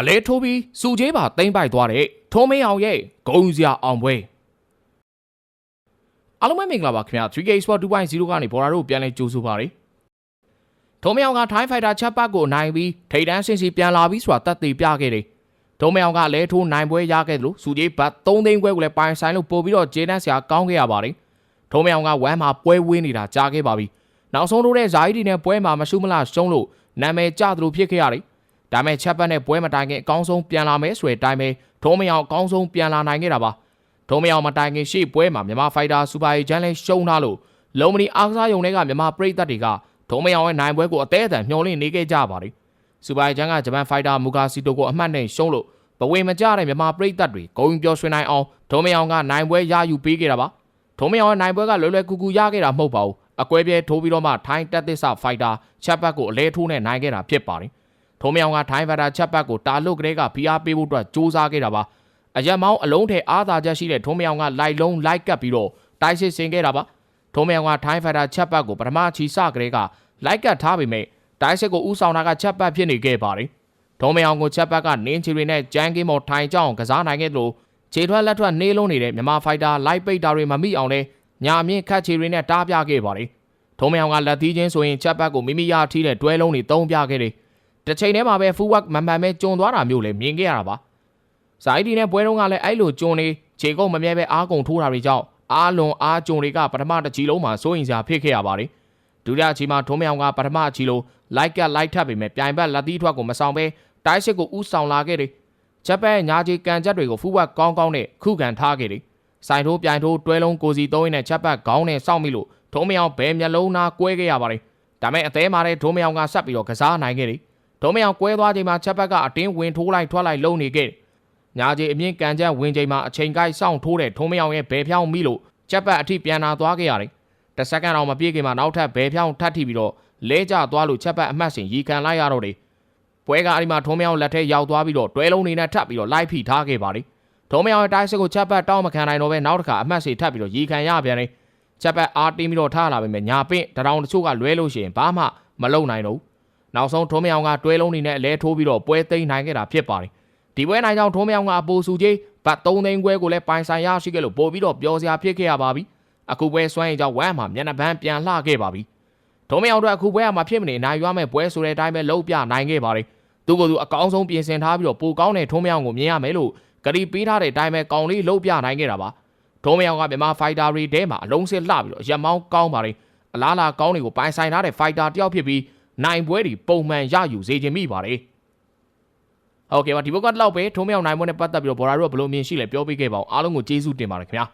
အလဲထိုးပြီးစုချေးပါတိမ့်ပိုက်သွားတဲ့ထုံးမင်းအောင်ရဲ့ဂုံစရာအောင်ပွဲအားလုံးပဲမင်္ဂလာပါခင်ဗျာ 3K Sport 2.0ကနေဘော်ရာတို့ပြန်လဲကြိုးဆိုပါရစေထုံးမင်းအောင်က Thai Fighter ချက်ပတ်ကိုနိုင်ပြီးထိတ်တန်းဆင်စီပြန်လာပြီးဆိုတာတတ်သိပြခဲ့တယ်ထုံးမင်းအောင်ကလဲထိုးနိုင်ပွဲရခဲ့တယ်လို့စုချေးဘတ်3သိန်းခွဲကိုလည်းပိုင်ဆိုင်လို့ပို့ပြီးတော့ဂျေနန်ဆရာကောင်းခဲ့ရပါတယ်ထုံးမင်းအောင်ကဝမ်းမှာပွဲဝင်းနေတာကြားခဲ့ပါပြီနောက်ဆုံးတို့တဲ့ဇာအီဒီနဲ့ပွဲမှာမရှုမလားရှုံးလို့နာမည်ကျသလိုဖြစ်ခဲ့ရတယ် ဒါပေမဲ့ချက်ပတ်နဲ့ပွဲမတိုင်ခင်အကောင်းဆုံးပြန်လာမယ်ဆိုတဲ့အတိုင်းပဲထုံးမအောင်အကောင်းဆုံးပြန်လာနိုင်ခဲ့တာပါထုံးမအောင်မတိုင်ခင်ရှေ့ပွဲမှာမြန်မာဖိုက်တာစူပါအေဂျန်လဲရှုံးထားလို့လုံမနီအားကစားယုံတွေကမြန်မာပရိသတ်တွေကထုံးမအောင်ရဲ့နိုင်ပွဲကိုအသေးအတန်မျှော်လင့်နေခဲ့ကြပါတယ်စူပါအေဂျန်ကဂျပန်ဖိုက်တာမူကာစီတိုကိုအမှတ်နဲ့ရှုံးလို့ဘဝေမကြတဲ့မြန်မာပရိသတ်တွေဂုံပျော်ရွှင်နိုင်အောင်ထုံးမအောင်ကနိုင်ပွဲရယူပေးခဲ့တာပါထုံးမအောင်ရဲ့နိုင်ပွဲကလွယ်လွယ်ကူကူရခဲ့တာမဟုတ်ပါဘူးအကွဲပြဲထိုးပြီးတော့မှထိုင်းတက်သစ္စာဖိုက်တာချက်ပတ်ကိုအလဲထိုးနဲ့နိုင်ခဲ့တာဖြစ်ပါတယ် ထုံးမြောင်ကထိုင်းဗတာချက်ပတ်ကိုတာလုတ်ကလေးကဖိအားပေးဖို့အတွက်စူးစမ်းခဲ့တာပါအရက်မောင်းအလုံးထဲအားသာချက်ရှိတဲ့ထုံးမြောင်ကလိုက်လုံးလိုက်ကပ်ပြီးတော့တိုက်စစ်ဆင်ခဲ့တာပါထုံးမြောင်ကထိုင်းဗတာချက်ပတ်ကိုပထမချီစကလေးကလိုက်ကပ်ထားပေမဲ့တိုက်စစ်ကိုဥဆောင်တာကချက်ပတ်ဖြစ်နေခဲ့ပါတယ်ထုံးမြောင်ကိုချက်ပတ်ကနင်းချီတွေနဲ့ဂျန်ကင်းမော်ထိုင်ကြောင်ကစားနိုင်ခဲ့လို့ခြေထွက်လက်ထွက်နေလုံးနေတဲ့မြန်မာဖိုက်တာလိုက်ပိတ်တာတွေမမိအောင်လဲညာမြင့်ခတ်ချီတွေနဲ့တားပြခဲ့ပါတယ်ထုံးမြောင်ကလက်သီးချင်းဆိုရင်ချက်ပတ်ကိုမိမိရထီးတဲ့တွဲလုံးတွေတုံးပြခဲ့တယ် တစ်ချိန်တည်းမှာပဲ full work မမှန်ပဲကျုံသွားတာမျိုးလည်းမြင်ခဲ့ရတာပါ။ဇိုင်းဒီနဲ့ပွဲတုန်းကလည်းအဲ့လိုကျုံနေခြေကုပ်မမြဲပဲအားကုန်ထိုးတာတွေကြောင့်အားလွန်အားကျုံတွေကပထမတစ်ချီလုံးမှာစိုးရင်စရာဖြစ်ခဲ့ရပါတယ်။ဒုတိယချီမှာထုံးမြောင်ကပထမချီလုံးလိုက်ကလိုက်ထပ်ပေမဲ့ပြိုင်ဘက်လက်သီးထွက်ကိုမဆောင်ပဲတိုက်စစ်ကိုဥဆောင်လာခဲ့တယ်။ဂျပန်ညာချီကန်ချက်တွေကို full work ကောင်းကောင်းနဲ့ခုခံထားခဲ့တယ်။စိုင်ထိုးပြိုင်ထိုးတွဲလုံးကိုစီသုံးရင်းနဲ့ချက်ပတ်ခေါင်းနဲ့စောင့်မိလို့ထုံးမြောင်ဘဲမျက်လုံးသားကွဲခဲ့ရပါတယ်။ဒါမဲ့အသေးမာတဲ့ထုံးမြောင်ကဆက်ပြီးတော့ကစားနိုင်ခဲ့တယ်။ ဒုံမယောင်ကွဲသွားချိန်မှာချက်ဘက်ကအတင်းဝင်ထိုးလိုက်ထွက်လိုက်လုံနေခဲ့။ညာကြီးအမြင့်ကန်ချက်ဝင်ချိန်မှာအချိန်ကိုက်စောင့်ထိုးတဲ့ထုံးမယောင်ရဲ့ဘဲဖြောင်းမိလို့ချက်ဘက်အထိပြန်လာသွားခဲ့ရတယ်။တစ်စက္ကန့်တော့မပြည့်ခင်မှာနောက်ထပ်ဘဲဖြောင်းထပ်ထိပြီးတော့လဲကျသွားလို့ချက်ဘက်အမှတ်စဉ်ရီခံလိုက်ရတော့တယ်။ပွဲကအဲ့ဒီမှာထုံးမယောင်လက်ထဲရောက်သွားပြီးတော့တွဲလုံးနေနဲ့ထပ်ပြီးတော့လိုက်ဖိထားခဲ့ပါတယ်။ထုံးမယောင်ရဲ့တိုက်စစ်ကိုချက်ဘက်တောင်းမခံနိုင်တော့ပဲနောက်တစ်ခါအမှတ်စဉ်ထပ်ပြီးတော့ရီခံရပြန်တယ်။ချက်ဘက်အားတင်းပြီးတော့ထားလာပေမဲ့ညာပင့်တရောင်တချို့ကလွဲလို့ရှိရင်ဘာမှမလုံနိုင်တော့ဘူး နောက်ဆုံးထုံးမယောင်ကတွဲလုံးနေနဲ့အလဲထိုးပြီးတော့ပွဲသိမ်းနိုင်ခဲ့တာဖြစ်ပါတယ်ဒီပွဲနိုင်ကြောင့်ထုံးမယောင်ကအပိုစုကြီးဘတ်3သိန်းခွဲကိုလည်းပိုင်ဆိုင်ရရှိခဲ့လို့ပို့ပြီးတော့ပျော်စရာဖြစ်ခဲ့ရပါပြီအခုပွဲစွမ်းရင်ကြောင့်ဝမ်းမှာမျက်နှာပန်းပြန်လှခဲ့ပါပြီထုံးမယောင်တို့အခုပွဲမှာဖြစ်မနေနိုင်ရွားမဲ့ပွဲဆိုတဲ့အတိုင်းပဲလုံးပြနိုင်ခဲ့ပါတယ်သူကသူအကောင်းဆုံးပြင်ဆင်ထားပြီးတော့ပိုကောင်းတဲ့ထုံးမယောင်ကိုမြင်ရမယ်လို့ဂရီပေးထားတဲ့အတိုင်းပဲကောင်းလေးလုံးပြနိုင်ခဲ့တာပါထုံးမယောင်ကမြန်မာဖိုက်တာတွေထဲမှာအလုံးစစ်လှပြီးတော့ရက်မောင်းကောင်းပါတယ်အလားလာကောင်းတွေကိုပိုင်ဆိုင်ထားတဲ့ဖိုက်တာတယောက်ဖြစ်ပြီး နိုင်ပွဲတွေပုံမှန်ရယူစေခြင်းမိပါတယ်ဟုတ်ကဲ့ပါဒီဘက်ကတော့ပဲထုံးမြောင်နိုင်ပွဲနဲ့ပတ်သက်ပြီးတော့ဘော်ရာတို့ကဘယ်လိုမြင်ရှိလဲပြောပြခဲ့ပါအောင်အားလုံးကိုကျေးဇူးတင်ပါတယ်ခင်ဗျာ